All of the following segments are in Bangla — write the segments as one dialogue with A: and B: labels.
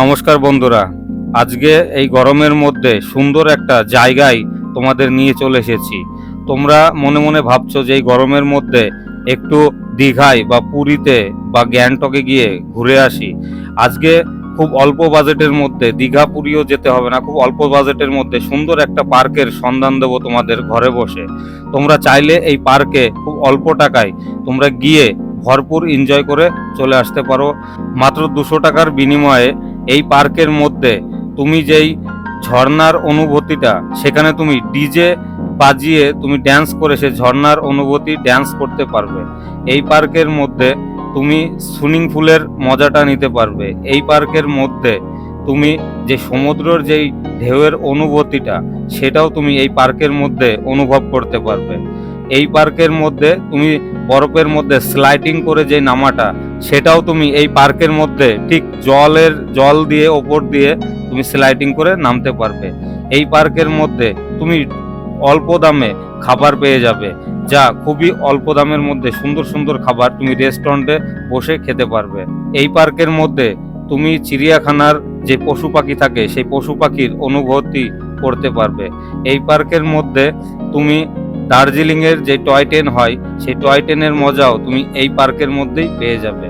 A: নমস্কার বন্ধুরা। আজকে এই গরমের মধ্যে সুন্দর একটা জায়গায় তোমাদের নিয়ে চলে এসেছি। তোমরা মনে মনে ভাবছ যে এই গরমের মধ্যে একটু দীঘায় বা পুরীতে বা গ্যাংটকে গিয়ে ঘুরে আসি। আজকে খুব অল্প বাজেটের মধ্যে দীঘা পুরীও যেতে হবে না, খুব অল্প বাজেটের মধ্যে সুন্দর একটা পার্কের সন্ধান দেবো তোমাদের ঘরে বসে। তোমরা চাইলে এই পার্কে খুব অল্প টাকায় তোমরা গিয়ে ভরপুর এনজয় করে চলে আসতে পারো। মাত্র দুশো টাকার বিনিময়ে এই পার্কের মধ্যে তুমি যেই ঝর্ণার অনুভূতিটা, সেখানে তুমি ডিজে বাজিয়ে তুমি ড্যান্স করে সে ঝর্ণার অনুভূতি ড্যান্স করতে পারবে। এই পার্কের মধ্যে তুমি সুইমিং পুলের মজাটা নিতে পারবে। এই পার্কের মধ্যে তুমি যে সমুদ্রের যেই ঢেউয়ের অনুভূতিটা, সেটাও তুমি এই পার্কের মধ্যে অনুভব করতে পারবে। এই পার্কের মধ্যে, তুমি বরফের মধ্যে স্লাইডিং করে যে নামাটা, সেটাও তুমি এই পার্কের মধ্যে ঠিক জলের, জল দিয়ে, ওপর দিয়ে তুমি স্লাইডিং করে নামতে পারবে। এই পার্কের মধ্যে তুমি অল্প দামে খাবার পেয়ে যাবে, যা খুবই অল্প দামের মধ্যে সুন্দর সুন্দর খাবার তুমি রেস্টুরেন্টে বসে খেতে পারবে। এই পার্কের মধ্যে তুমি চিড়িয়াখানার যে পশু পাখি থাকে, সেই পশু পাখির অনুভূতি করতে পারবে। এই পার্কের মধ্যে তুমি দার্জিলিং এর যে টয় ট্রেন হয়, সেই টয় ট্রেনের মজাও তুমি এই পার্কের মধ্যেই পেয়ে যাবে।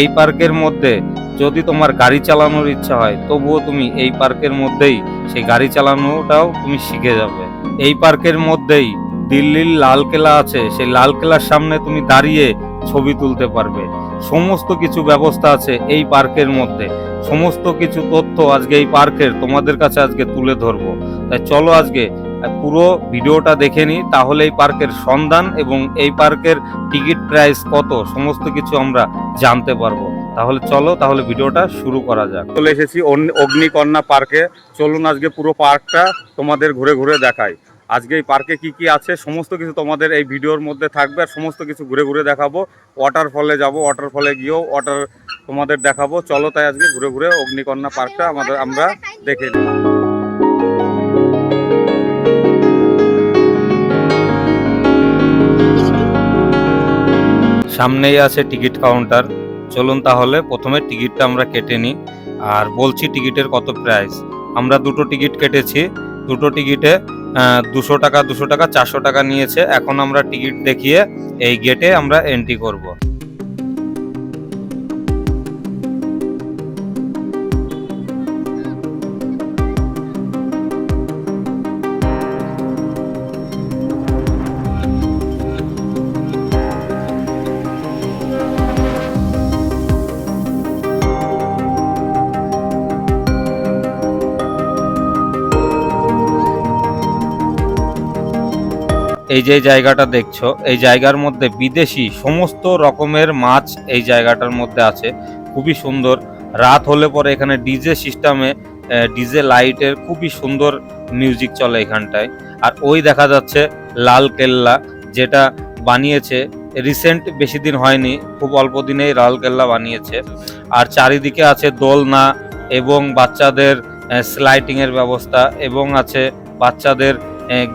A: এই পার্কের মধ্যে যদি তোমার গাড়ি চালানোর ইচ্ছা হয়, তবুও তুমি এই পার্কের মধ্যেই সেই গাড়ি চালানোটাও তুমি শিখে যাবে। এই পার্কের মধ্যেই দিল্লির লালকেলা আছে, সেই লালকেলার সামনে তুমি দাঁড়িয়ে ছবি তুলতে পারবে। সমস্ত কিছু ব্যবস্থা আছে এই পার্কের মধ্যে। সমস্ত কিছু তথ্য আজকে এই পার্কের তোমাদের কাছে আজকে তুলে ধরবো। তাই চলো আজকে পুরো ভিডিওটা দেখে নিই তাহলে এই পার্কের সন্ধান এবং এই পার্কের টিকিট প্রাইস কত, সমস্ত কিছু আমরা জানতে পারব। তাহলে চলো, তাহলে ভিডিওটা শুরু করা যাক। চলে এসেছি অগ্নি- অগ্নিকন্যা পার্কে। চলুন আজকে পুরো পার্কটা তোমাদের ঘুরে ঘুরে দেখাই। আজকে এই পার্কে কি কি আছে, সমস্ত কিছু তোমাদের এই ভিডিওর মধ্যে থাকবে আর সমস্ত কিছু ঘুরে ঘুরে দেখাবো। ওয়াটারফলে যাব ওয়াটারফলে গিয়েও ওয়াটার তোমাদের দেখাবো। চলো তাই আজকে ঘুরে ঘুরে অগ্নিকন্যা পার্কটা আমাদের আমরা দেখে নিই। সামনেই আছে টিকিট কাউন্টার। চলুন তাহলে, প্রথমে টিকিটটা আমরা কেটে নিই। আর বলছি টিকিটের কত প্রাইস। আমরা দুটো টিকিট কেটেছি। দুটো টিকিটে দুশো টাকা দুশো টাকা, চারশো টাকা নিয়েছে। এখন আমরা টিকিট দেখিয়ে এই গেটে আমরা এন্ট্রি করব। এই যে জায়গাটা দেখছ, এই জায়গার মধ্যে বিদেশি সমস্ত রকমের মাছ এই জায়গাটার মধ্যে আছে। খুবই সুন্দর। রাত হলে পরে এখানে ডিজে সিস্টেমে ডিজে লাইটের খুবই সুন্দর মিউজিক চলে এখানটায়। আর ওই দেখা যাচ্ছে লাল কেল্লা, যেটা বানিয়েছে রিসেন্ট বেশি দিন হয়নি, খুব অল্প দিনেই লাল কেল্লা বানিয়েছে। আর চারিদিকে আছে দোলনা এবং বাচ্চাদের স্লাইডিং এর ব্যবস্থা এবং আছে বাচ্চাদের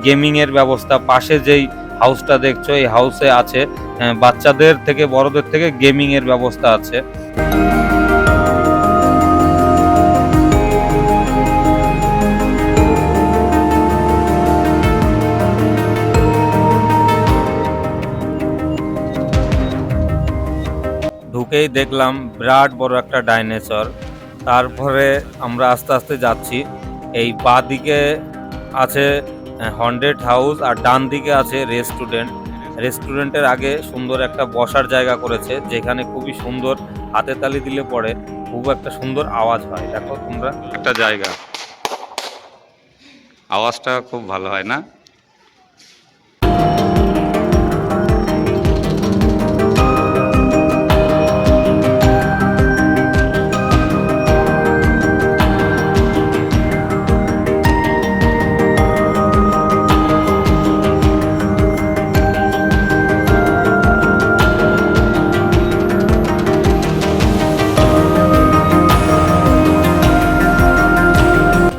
A: গেমিং এর ব্যবস্থা, পাশে যেই হাউসটা দেখছ, এই হাউসে আছে বাচ্চাদের থেকে, বড়দের থেকে গেমিং এর ব্যবস্থা আছে। ঢুকেই দেখলাম বিরাট বড় একটা ডাইনোসর তারপরে আমরা আস্তে আস্তে যাচ্ছি। এই বাঁ দিকে আছে হন্ড্রেড হাউস আর ডান দিকে আছে রেস্টুরেন্ট। রেস্টুরেন্টের আগে সুন্দর একটা বসার জায়গা করেছে, যেখানে খুবই সুন্দর হাতে তালি দিলে পরে খুব একটা সুন্দর আওয়াজ হয়। দেখো তোমরা। একটা জায়গা। আওয়াজটা খুব ভালো হয় না?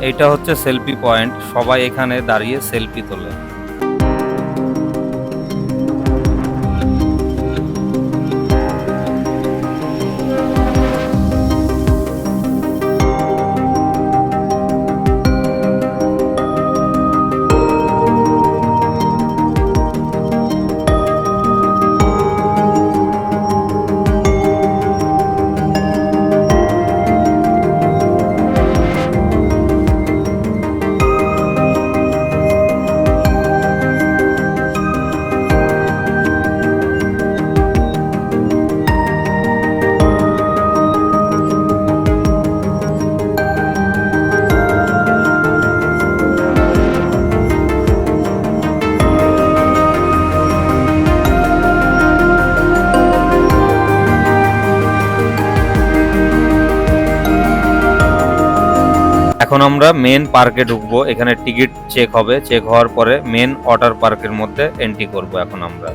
A: এটা হচ্ছে সেলফি পয়েন্ট সবাই এখানে দাঁড়িয়ে সেলফি তোলে। এখন আমরা মেন পার্কে ঢুকবো। এখানে টিকিট চেক হবে। চেক হওয়ার পরে মেন ওয়াটার পার্কের মধ্যে এন্ট্রি করব এখন আমরা।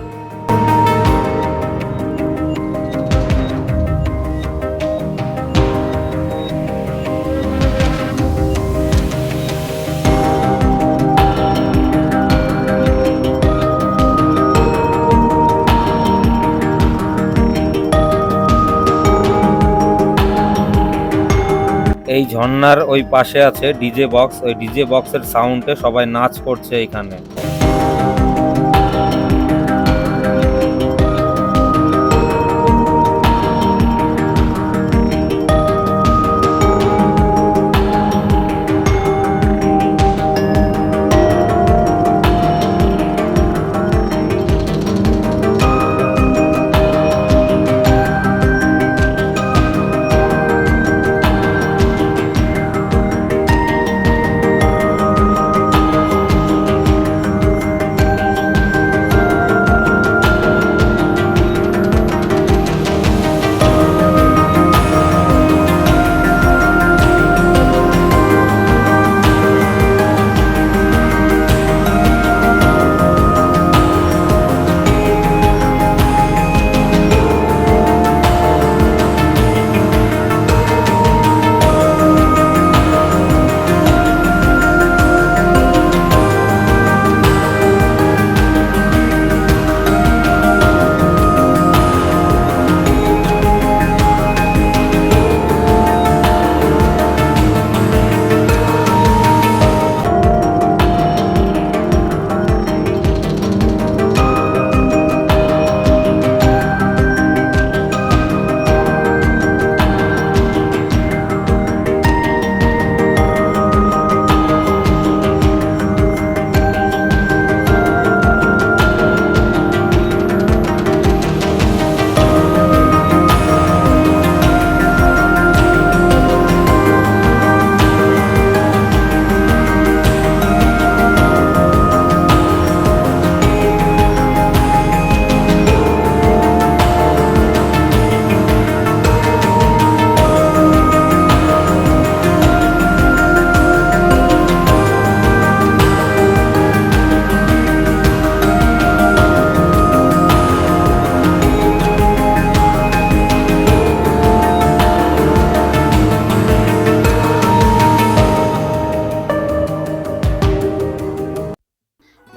A: এই ঝর্ণার ওই পাশে আছে ডিজে বক্স ওই ডিজে বক্সের সাউন্ডে সবাই নাচ করছে এখানে।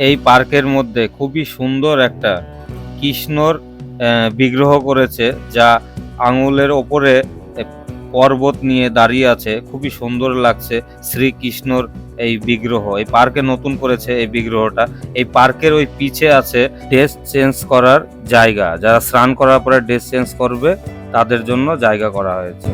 A: এই পার্কের মধ্যে খুবই সুন্দর একটা কৃষ্ণর বিগ্রহ করেছে, যা আঙুলের ওপরে পর্বত নিয়ে দাঁড়িয়ে আছে। খুবই সুন্দর লাগছে শ্রীকৃষ্ণর এই বিগ্রহ। এই পার্কে নতুন করেছে এই বিগ্রহটা। এই পার্কের ওই পিছে আছে ড্রেস চেঞ্জ করার জায়গা। যারা স্নান করার পরে ড্রেস চেঞ্জ করবে, তাদের জন্য জায়গা করা হয়েছে।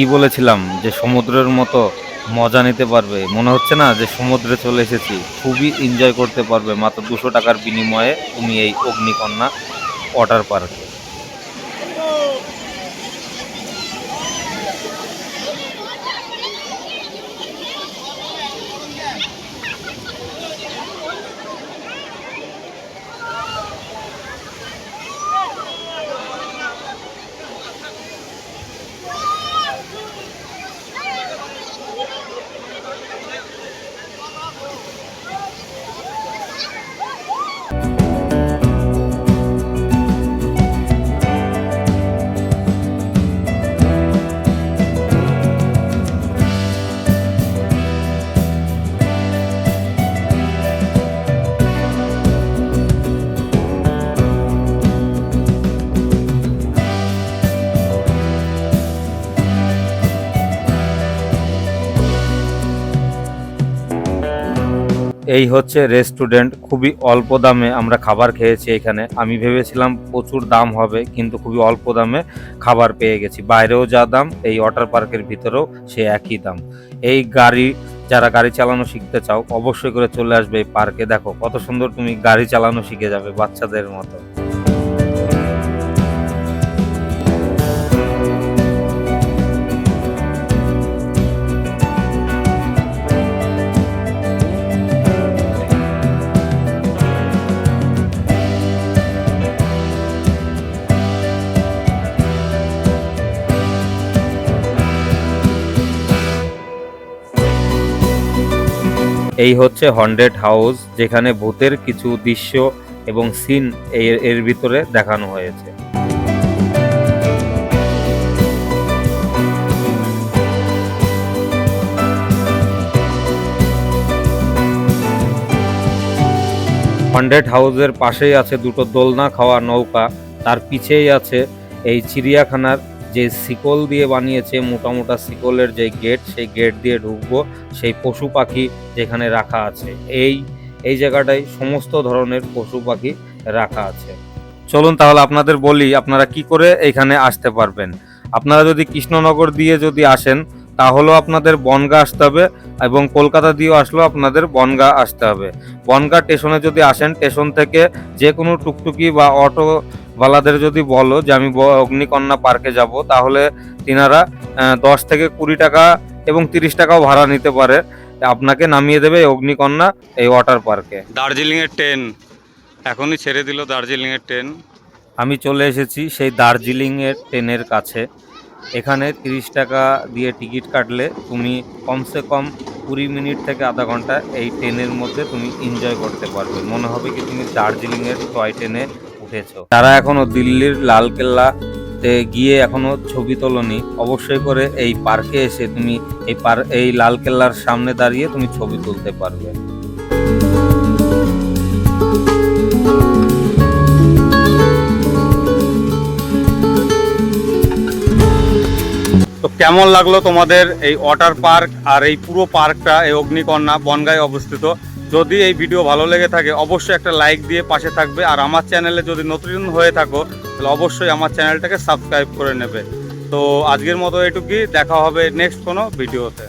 A: কি বলেছিলাম? যে সমুদ্রের মতো মজা নিতে পারবে। মনে হচ্ছে না যে সমুদ্রে চলে এসেছি। খুবই এনজয় করতে পারবে। মাত্র দুশো টাকার বিনিময়ে তুমি এই অগ্নিকন্যা ওয়াটার পার্কে এই হচ্ছে রেস্টুরেন্ট। খুবই অল্প দামে আমরা খাবার খেয়েছি এখানে। আমি ভেবেছিলাম প্রচুর দাম হবে, কিন্তু খুবই অল্প দামে খাবার পেয়ে গেছি। বাইরেও যা দাম, এই ওয়াটার পার্কের ভিতরেও সে একই দাম। এই গাড়ি, যারা গাড়ি চালানো শিখতে চাও, অবশ্যই করে চলে আসবে এই পার্কে। দেখো, কত সুন্দর তুমি গাড়ি চালানো শিখে যাবে বাচ্চাদের মতো। এই হচ্ছে হন্ড্রেড হাউস, যেখানে ভূতের কিছু দৃশ্য এবং সিন এর এর ভিতরে দেখানো হয়েছে। হন্ড্রেড হাউসের পাশেই আছে দুটো দোলনা খাওয়া নৌকা, তার পিছেই আছে এই চিড়িয়াখানার যে শিকল দিয়ে বানিয়েছে, মোটা মোটা শিকলের যে গেট, সেই গেট দিয়ে ঢুকবো, সেই পশু পাখি যেখানে রাখা আছে। এই এই জায়গাটায় সমস্ত ধরনের পশু পাখি রাখা আছে। চলুন তাহলে আপনাদের বলি, আপনারা কি করে এখানে আসতে পারবেন? আপনারা যদি কৃষ্ণনগর দিয়ে যদি আসেন, তাহলেও আপনাদের বনগা আসতে হবে এবং কলকাতা দিয়েও আসলেও আপনাদের বনগা আসতে হবে। বনগা স্টেশনে যদি আসেন, স্টেশন থেকে যে কোনো টুকটুকি বা অটো ওয়ালাদের যদি বলো যে আমি অগ্নিকন্যা পার্কে যাব তাহলে তিনারা দশ থেকে কুড়ি টাকা এবং তিরিশ টাকাও ভাড়া নিতে পারে। আপনাকে নামিয়ে দেবে অগ্নিকন্যা এই ওয়াটার পার্কে
B: দার্জিলিংয়ের ট্রেন। এখনই ছেড়ে দিল দার্জিলিংয়ের ট্রেন।
A: আমি চলে এসেছি সেই দার্জিলিংয়ের ট্রেনের কাছে। এখানে তিরিশ টাকা দিয়ে টিকিট কাটলে তুমি কমসে কম কুড়ি মিনিট থেকে আধা ঘণ্টা এই ট্রেনের মধ্যে তুমি এনজয় করতে পারবে। মনে হবে কি তুমি দার্জিলিংয়ের টয় ট্রেনে উঠেছো? যারা এখনও দিল্লির লালকেল্লা তে গিয়ে এখনও ছবি তোলনি। অবশ্যই করে এই পার্কে এসে তুমি এই পার এই লালকেল্লার সামনে দাঁড়িয়ে তুমি ছবি তুলতে পারবে।
B: তো কেমন লাগল তোমাদের এই ওয়াটার পার্ক আর এই পুরো পার্কটা এই অগ্নিকন্যা বনগায় অবস্থিত? যদি এই ভিডিও ভালো লেগে থাকে, অবশ্যই একটা লাইক দিয়ে পাশে থাকবে। আর আমার চ্যানেলে যদি নতুন হয়ে থাকো, তাহলে অবশ্যই আমার চ্যানেলটাকে সাবস্ক্রাইব করে নেবে। তো আজকের মতো এটুকুই, দেখা হবে নেক্সট কোনো ভিডিওতে।